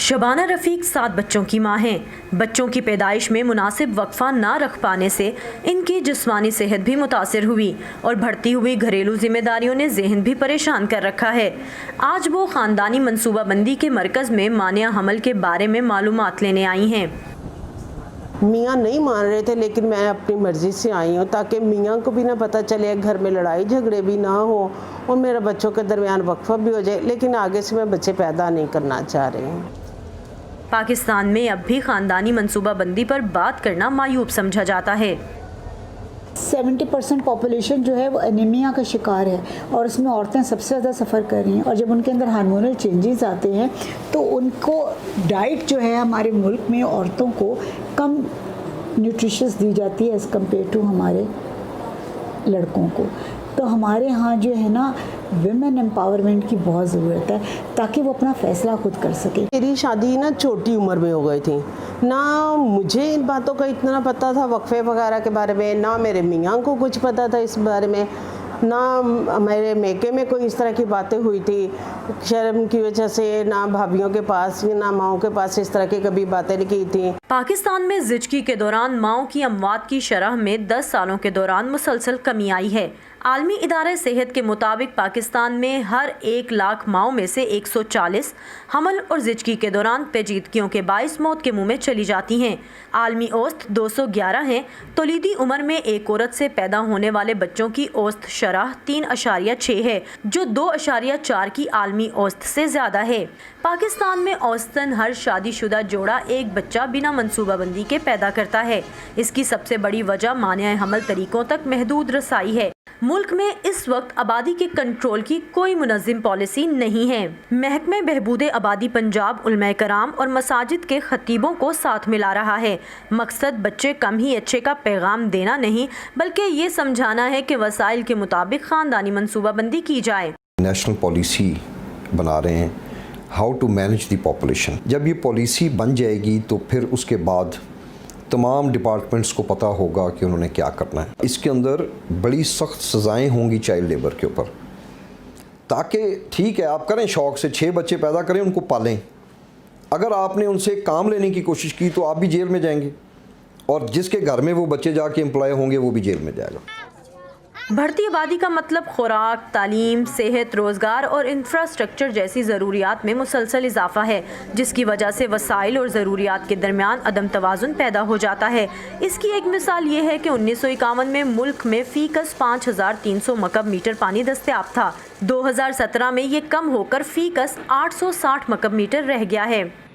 शबाना रफ़ीक सात बच्चों की माँ हैं। बच्चों की पैदाइश में मुनासिब वक्फा ना रख पाने से इनकी जिस्मानी सेहत भी मुतासर हुई और बढ़ती हुई घरेलू जिम्मेदारियों ने जहन भी परेशान कर रखा है। आज वो ख़ानदानी मनसूबाबंदी के मरकज़ में मानिया हमल के बारे में मालूम लेने आई हैं। मियाँ नहीं मान रहे थे, लेकिन मैं अपनी मर्ज़ी से आई हूँ ताकि मियाँ को भी ना पता चले, घर में लड़ाई झगड़े भी ना हो और मेरे बच्चों के दरमियान वक्फा भी हो जाए, लेकिन आगे से मैं बच्चे पैदा नहीं करना चाह रही हूँ। पाकिस्तान में अब भी ख़ानदानी मनसूबाबंदी पर बात करना मायूब समझा जाता है। 70 परसेंट पॉपुलेशन जो है वो एनीमिया का शिकार है और उसमें औरतें सबसे ज़्यादा सफ़र कर रही हैं और जब उनके अंदर हार्मोनल चेंजेस आते हैं तो उनको डाइट जो है हमारे मुल्क में औरतों को कम न्यूट्रिशस दी जाती है एज़ कंपेयर टू हमारे लड़कों को। तो हमारे यहाँ जो है ना विमेन एम्पावरमेंट की बहुत ज़रूरत है ताकि वो अपना फ़ैसला खुद कर सके। मेरी शादी ना छोटी उम्र में हो गई थी। ना मुझे इन बातों का इतना पता था वक्फे वगैरह के बारे में ना मेरे मियाँ को कुछ पता था इस बारे में ना मेरे मेके में कोई इस तरह की बातें हुई थी शर्म की वजह से ना भाभीियों के पास ना माओ के पास इस तरह की कभी बातें नहीं की थी। पाकिस्तान में जिचकी के दौरान माओ की अमवात की शरह में 10 सालों के दौरान मुसलसल कमी आई है। आलमी इदारे सेहत के मुताबिक पाकिस्तान में हर एक लाख माओ में से 140 हमल और जिचकी के दौरान पेचीदगियों के बाईस मौत के मुँह में चली जाती हैं। आलमी औस्त 211 हैं। तोलीदी उम्र में एक औरत से पैदा होने वाले बच्चों की औस्त शराह तीन अशारिया छः है, जो दो अशारिया चार की आलमी औस्त से ज़्यादा है। पाकिस्तान में औसतन हर शादीशुदा जोड़ा एक बच्चा बिना मनसूबाबंदी के पैदा करता है। इसकी सबसे बड़ी वजह मानिया हमल तरीकों तक महदूद रसाई है। मुल्क में इस वक्त आबादी के कंट्रोल की कोई मुनजिम पॉलिसी नहीं है। महकमे बहबूद आबादी पंजाब, उलमा कराम और मसाजिद के खतीबों को साथ मिला रहा है। मकसद बच्चे कम ही अच्छे का पैगाम देना नहीं, बल्कि ये समझाना है कि वसाइल के मुताबिक ख़ानदानी मनसूबाबंदी की जाए। नेशनल पॉलिसी बना रहे हैं। How to manage the population. जब ये पॉलिसी बन जाएगी तो फिर उसके बाद तमाम डिपार्टमेंट्स को पता होगा कि उन्होंने क्या करना है। इसके अंदर बड़ी सख्त सज़ाएँ होंगी चाइल्ड लेबर के ऊपर। ताकि ठीक है, आप करें शौक से छः बच्चे पैदा करें, उनको पालें। अगर आपने उनसे काम लेने की कोशिश की तो आप भी जेल में जाएँगे। और जिसके घर में वो बच्चे जाके एम्प्लॉय होंगे, वो भी जेल में जाएगा। बढ़ती आबादी का मतलब खुराक, तालीम, सेहत, रोज़गार और इंफ्रास्ट्रक्चर जैसी ज़रूरियात में मुसलसल इजाफा है, जिसकी वजह से वसाइल और ज़रूरियात के दरमियान अदम तोज़ुन पैदा हो जाता है। इसकी एक मिसाल ये है कि उन्नीस सौ इक्यावन में मुल्क में फ़ीकस पाँच हज़ार तीन सौ मकब मीटर पानी दस्तियाब था। दो हज़ार सत्रह में ये कम होकर फ़ीकस आठ सौ साठ मकब मीटर रह गया है।